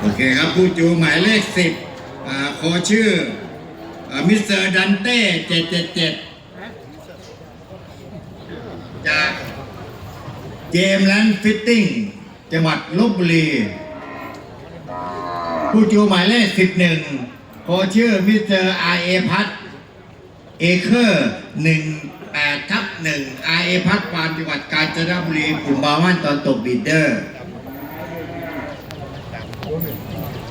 โอเคครับผู้จูหมายเลขสิบขอชื่อมิสเตอร์ดันเต้เจ็ดเจ็ดเจ็ดจากเจมแลนด์ฟิตติ้งจังหวัดลบบุรี ผู้จูหมายเลขสิบหนึ่งโคชื่อมิสเตอร์ไอเอพัทเอเคอร์หนึ่งแปดทับหนึ่งไอเอพัทฟาร์มจังหวัดกาญจนบุรีกลุ่มบาวันตอนตกบีดเดอร์ 油饼啊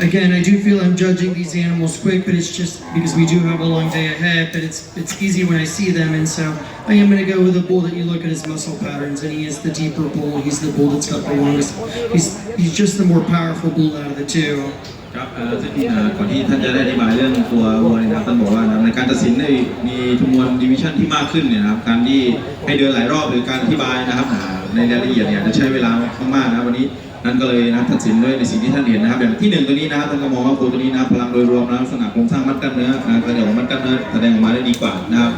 Again, I do feel I'm judging these animals quick, but it's just because we do have a long day ahead. But it's it's easy when I see them, and so I am going to go with a bull that you look at his muscle patterns, and he is the deeper bull. He's the bull that's got the longest. He's he's just the more powerful bull out of the two. ครับเอ่อซึ่งเอ่อก่อนที่ท่านจะได้อธิบายเรื่องตัววัวเนี่ยนะครับท่านบอกว่านะครับในการตัดสินในมีจำนวนดิวิชั่นที่มากขึ้นเนี่ยนะครับการที่ให้เดินหลายรอบหรือการอธิบายนะครับอ่าในรายละเอียดเนี่ยจะใช้เวลามากๆนะครับวันนี้ นั่นก็เลยนะครับตัดสินด้วยในสิ่งที่ท่านเห็นนะครับอย่างที่หนึ่งตัวนี้นะครับท่านก็มองว่าโคตัวนี้นะพลังโดยรวมนะลักษณะโครงสร้างมัดกล้ามเนื้อนะครับแสดงออกมัดกล้ามเนื้อแสดงออกมาได้ดีกว่านะครับ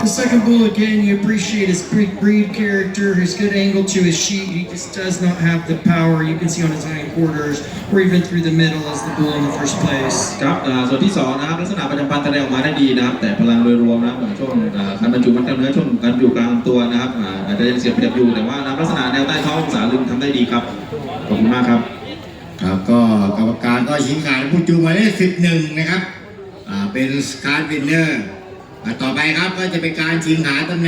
The second bull, again, you appreciate his big breed character, his good angle to his sheet. He just does not have the power you can see on his hindquarters or even through the middle as the bull in the first place. ครับอ่าส่วนที่สองนะครับลักษณะประจำพันธุ์แสดงออกมาได้ดีนะครับแต่พลังโดยรวมนะครับอย่างช่วงอ่าการบรรจุมัดกล้ามเนื้อช่วงการอยู่กลางลำตัวนะครับอ่าอาจจะยังเสียเปรียบอยู่แต่ว่านะครับลักษณะแนวใต้ท้ององศาลึงทำได้ดีครับขอบคุณมากครับ ครับก็กรรมการก็ชี้ขาดผู้จูหมายเลขสิบหนึ่งนะครับอ่าเป็นสการ์ดวินเนอร์ ต่อไปครับก็จะเป็นการชิงหาตำแหน่ง